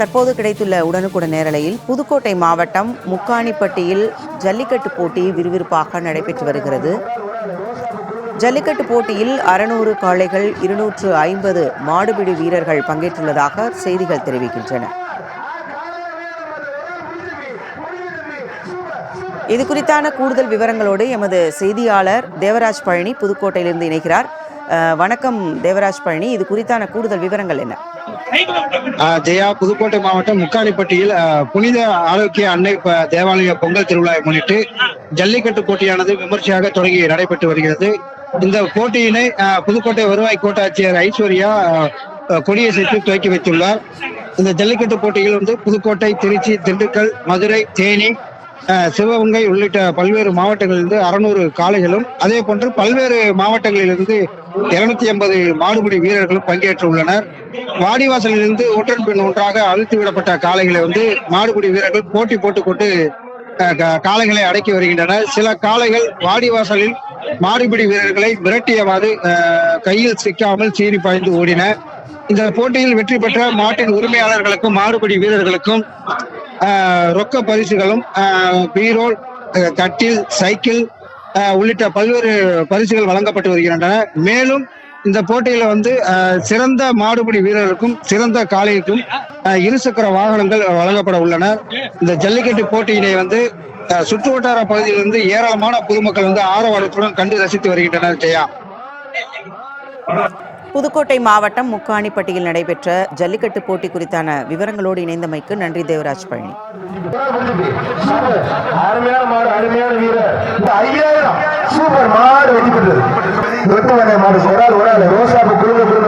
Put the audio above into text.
தற்போது கிடைத்துள்ள உடனுக்குடன் நேரலையில் புதுக்கோட்டை மாவட்டம் முக்காணிப்பட்டியில் ஜல்லிக்கட்டு போட்டி விறுவிறுப்பாக நடைபெற்று வருகிறது. ஜல்லிக்கட்டு போட்டியில் அறுநூறு காளைகள் இருநூற்று ஐம்பது மாடுபிடி வீரர்கள் பங்கேற்றுள்ளதாக செய்திகள் தெரிவிக்கின்றன. இது குறித்தான கூடுதல் விவரங்களோடு எமது செய்தியாளர் தேவராஜ் பழனி புதுக்கோட்டையிலிருந்து இணைகிறார். வணக்கம் தேவராஜ் பழனி. இது குறித்தான கூடுதல் விவரங்கள் என்ன? ஜெயா புதுக்கோட்டை மாவட்டம் முக்காலிப்பட்டியில் புனித ஆரோக்கிய அன்னை தேவாலய பொங்கல் திருவிழாவை முன்னிட்டு ஜல்லிக்கட்டு போட்டியானது விமர்சையாக தொடங்கி நடைபெற்று வருகிறது. இந்த போட்டியினை புதுக்கோட்டை வருவாய் கோட்டாட்சியர் ஐஸ்வர்யா கொடியசைத்து துவக்கி வைத்துள்ளார். இந்த ஜல்லிக்கட்டு போட்டியில் வந்து புதுக்கோட்டை திருச்சி திண்டுக்கல் மதுரை தேனி சிவகங்கை உள்ளிட்ட பல்வேறு மாவட்டங்களிலிருந்து அறுநூறு காளைகளும் அதே போன்று பல்வேறு மாவட்டங்களிலிருந்து இருநூத்தி எண்பது மாடுபிடி வீரர்களும் பங்கேற்றுள்ளனர். வாடிவாசலிலிருந்து ஒன்றன் பின் ஒன்றாக அழுத்தி விடப்பட்ட காளைகளை வந்து மாடுபிடி வீரர்கள் போட்டி போட்டுக்கொண்டு கா- காளைகளை அடக்கி வருகின்றனர். சில காளைகள் வாடிவாசலில் மாடுபிடி வீரர்களை மிரட்டியவாறு கையில் சிக்காமல் சீறி பாய்ந்து ஓடின. இந்த போட்டியில் வெற்றி பெற்ற மாட்டின் உரிமையாளர்களுக்கும் மாடுபிடி வீரர்களுக்கும் ரொக்க பரிசுகளும் பீரோல் கட்டில் சைக்கிள் உள்ளிட்ட பல்வேறு பரிசுகள் வழங்கப்பட்டு வருகின்றன. மேலும் இந்த போட்டியில வந்து சிறந்த மாடுபிடி வீரருக்கும் சிறந்த காளைக்கும் இருசக்கர வாகனங்கள் வழங்கப்பட உள்ளன. இந்த ஜல்லிக்கட்டு போட்டியினை வந்து சுற்று வட்டார பகுதியிலிருந்து ஏராளமான பொதுமக்கள் வந்து ஆரவாரத்துடன் கண்டு ரசித்து வருகின்றனர் ஜெயா. புதுக்கோட்டை மாவட்டம் முக்காணிப்பட்டியில் நடைபெற்ற ஜல்லிக்கட்டு போட்டி குறித்தான விவரங்களோடு இணைந்தமைக்கு நன்றி தேவராஜ் பழனி. சூப்பர் மாடு வெற்றி பெற்றது. மாடு ஒரு ஆள் ஒரு ஆள். ரோசாப்பு குழுங்க.